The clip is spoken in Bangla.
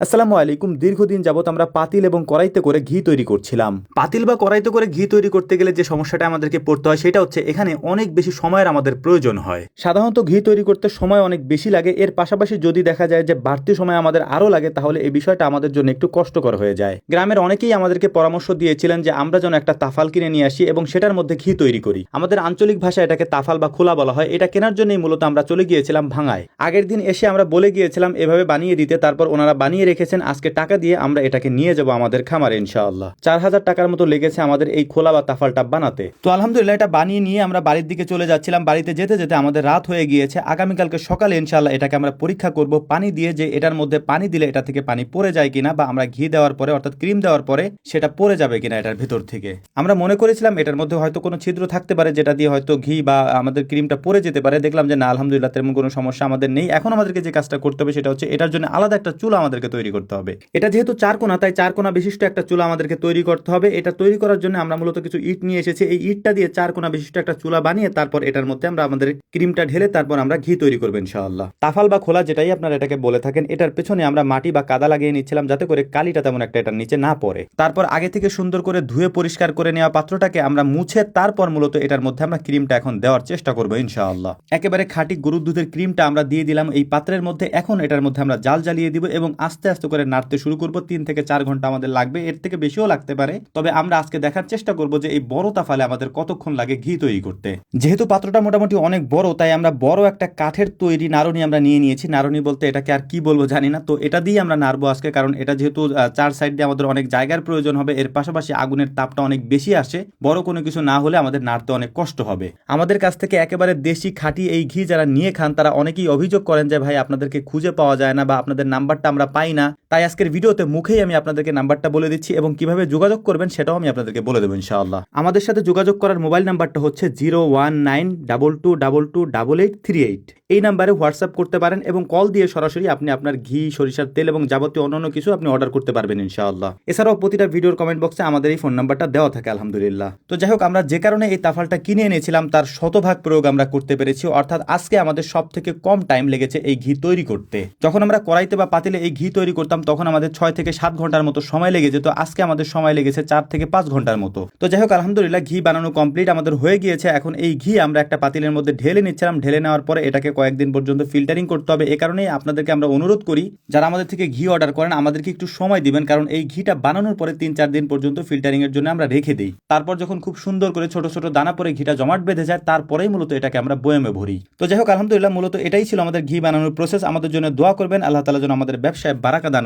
আসসালামু আলাইকুম। দীর্ঘদিন যাবত আমরা পাতিল এবং কড়াইতে করে ঘি তৈরি করছিলাম। পাতিল বা কড়াইতে করে ঘি তৈরি করতে গেলে যে সমস্যাটা আমাদেরকে পড়তে হয় সেটা হচ্ছে এখানে অনেক বেশি সময়ের আমাদের প্রয়োজন হয়। সাধারণত ঘি তৈরি করতে সময় অনেক বেশি লাগে। এর পাশাপাশি যদি দেখা যায় যে বাড়তি সময় আমাদের আরও লাগে তাহলে এই বিষয়টা আমাদের জন্য একটু কষ্টকর হয়ে যায়। গ্রামের অনেকেই আমাদেরকে পরামর্শ দিয়েছিলেন যে আমরা যেন একটা তাফাল কিনে নিয়ে আসি এবং সেটার মধ্যে ঘি তৈরি করি। আমাদের আঞ্চলিক ভাষায় এটাকে তাফাল বা খোলা বলা হয়। এটা কেনার জন্যই মূলত আমরা চলে গিয়েছিলাম ভাঙায়। আগের দিন এসে আমরা বলে গিয়েছিলাম এভাবে বানিয়ে দিতে। তারপর ওনারা বানিয়ে রেখেছেন, আজকে টাকা দিয়ে আমরা এটাকে নিয়ে যাব আমাদের খামারে, ইনশাআল্লাহ। চার হাজার টাকার মতো লেগেছে আমাদের এই খোলা বা তাফালটা বানাতে। তো আলহামদুলিল্লাহ, এটা বানিয়ে নিয়ে আমরা বাড়ির দিকে চলে যাচ্ছিলাম। বাড়িতে যেতে যেতে আমাদের রাত হয়ে গিয়েছে। আগামীকালকে সকালে, ইনশাআল্লাহ, এটাকে আমরা পরীক্ষা করব। পানি দিয়ে যে এটার মধ্যে পানি দিলে এটা থেকে পানি পড়ে যায় কিনা বা আমরা ঘি দেওয়ার পরে, অর্থাৎ ক্রিম দেওয়ার পরে, সেটা পড়ে যাবে কিনা এটার ভিতর থেকে। আমরা মনে করেছিলাম এটার মধ্যে হয়তো কোনো ছিদ্র থাকতে পারে, যেটা দিয়ে হয়তো ঘি বা আমাদের ক্রিমটা পড়ে যেতে পারে। দেখলাম যে না, আলহামদুলিল্লাহ, তেমন কোনো সমস্যা আমাদের নেই। এখন আমাদেরকে যে কাজটা করতে হবে, সেটা হচ্ছে এটার জন্য আলাদা একটা চুলা আমাদেরকে তৈরি করতে হবে। এটা যেহেতু চার কোনা, তাই চার কোনা বিশিষ্ট একটা চুলা আমাদেরকে তৈরি করতে হবে। এটা তৈরি করার জন্য আমরা মূলত কিছু ইট নিয়ে এসেছি। এই ইটটা দিয়ে চার কোনা বিশিষ্ট একটা চুলা বানিয়ে তারপর এটার মধ্যে আমরা আমাদের ক্রিমটা ঢেলে তারপর আমরা ঘি তৈরি করব ইনশাআল্লাহ। তাফাল বা খোলা যেটাই আপনারা এটাকে বলে থাকেন, এটার পেছনে আমরা মাটি বা কাদা লাগিয়ে নিচ্ছিলাম যাতে করে কালিটা তেমন একটা এটার নিচে না পড়ে। তারপর আগে থেকে সুন্দর করে ধুয়ে পরিষ্কার করে নেওয়া পাত্রটাকে আমরা মুছে তারপর মূলত এটার মধ্যে আমরা ক্রিমটা এখন দেওয়ার চেষ্টা করব ইনশাআল্লাহ। একেবারে খাঁটি গরুর দুধের ক্রিমটা আমরা দিয়ে দিলাম এই পাত্রের মধ্যে। এখন এটার মধ্যে আমরা জাল জ্বালিয়ে দিব এবং আস্তে আস্তে করে নাড়তে শুরু করব, তিন থেকে চার ঘণ্টা আমাদের লাগবে, এর থেকে বেশিও লাগতে পারে। তবে আমরা আজকে দেখার চেষ্টা করব যে এই বড় তাফালে আমাদের কতক্ষণ লাগে ঘি তৈরি করতে। যেহেতু পাত্রটা মোটামুটি অনেক বড়, তাই আমরা বড় একটা কাঠের তৈরি নারণী আমরা নিয়ে নিয়েছি। নারণী বলতে এটাকে আর কি বলব জানি না। তো এটা দিয়ে আমরা নাড়বো আজকে, কারণ এটা যেহেতু চার সাইড দিয়ে আমাদের অনেক জায়গার প্রয়োজন হবে, এর পাশাপাশি আগুনের তাপটা অনেক বেশি আসে। বড় কোনো কিছু না হলে আমাদের নাড়তে অনেক কষ্ট হবে। আমাদের কাছ থেকে একেবারে দেশি খাঁটি এই ঘি যারা নিয়ে খান, তারা অনেকেই অভিযোগ করেন যে, ভাই, আপনাদেরকে খুঁজে পাওয়া যায় না বা আপনাদের নাম্বারটা আমরা পাই না। না তাই আজকের ভিডিওতে মুখেই আমি আপনাদেরকে নাম্বারটা বলে দিচ্ছি এবং কীভাবে যোগাযোগ করবেন সেটাও আমি আপনাদেরকে বলে দেবো ইনশাআল্লাহ। আমাদের সাথে যোগাযোগ করার মোবাইল নাম্বারটা হচ্ছে zero one nine double two double two double eight three eight. এই নাম্বারে হোয়াটসঅ্যাপ করতে পারেন এবং কল দিয়ে সরাসরি আপনি আপনার ঘি, সরিষার তেল এবং যাবতীয় অন্যান্য কিছু আপনি অর্ডার করতে পারবেন ইনশাআল্লাহ। এছাড়াও প্রতিটা ভিডিওর কমেন্ট বক্সে আমাদের এই ফোন নাম্বারটা দেওয়া থাকে, আলহামদুলিল্লাহ। তো যাই হোক, আমরা যে কারণে এই তাফালটা কিনে এনেছিলাম, তার শতভাগ প্রয়োগ আমরা করতে পেরেছি। অর্থাৎ আজকে আমাদের সব থেকে কম টাইম লেগেছে এই ঘি তৈরি করতে। যখন আমরা কড়াইতে বা পাতিলে এই ঘি তৈরি করতাম তখন আমাদের ছয় থেকে সাত ঘণ্টার মতো সময় লেগে যেত আজকে আমাদের সময় লেগেছে চার থেকে পাঁচ ঘণ্টার মতো। তো যাই হোক, আলহামদুলিল্লাহ, ঘি বানানো কমপ্লিট আমাদের হয়ে গিয়েছে। এখন এই ঘি আমরা একটা পাতিলের মধ্যে ঢেলে নিচ্ছিলাম। ঢেলে নেওয়ার পরে এটাকে কয়েকদিন পর্যন্ত ফিল্টারিং করতে হবে। এ কারণেই আপনাদেরকে আমরা অনুরোধ করি, যারা আমাদের থেকে ঘি অর্ডার করেন, আমাদেরকে একটু সময় দিবেন। কারণ এই ঘিটা বানানোর পরে তিন চার দিন পর্যন্ত ফিল্টারিং এর জন্য আমরা রেখে দিই। তারপর যখন খুব সুন্দর করে ছোট ছোট দানা পরে ঘিটা জমাট বেঁধে যায়, তারপরেই মূলত এটাকে আমরা বয়ামে ভরি। তো যাই হোক, আলহামদুলিল্লাহ, মূলত এটাই ছিল আমাদের ঘি বানানোর প্রসেস আমাদের জন্য দোয়া করবেন। আল্লাহ তালা যেন আমাদের ব্যবসায় বারাকা দান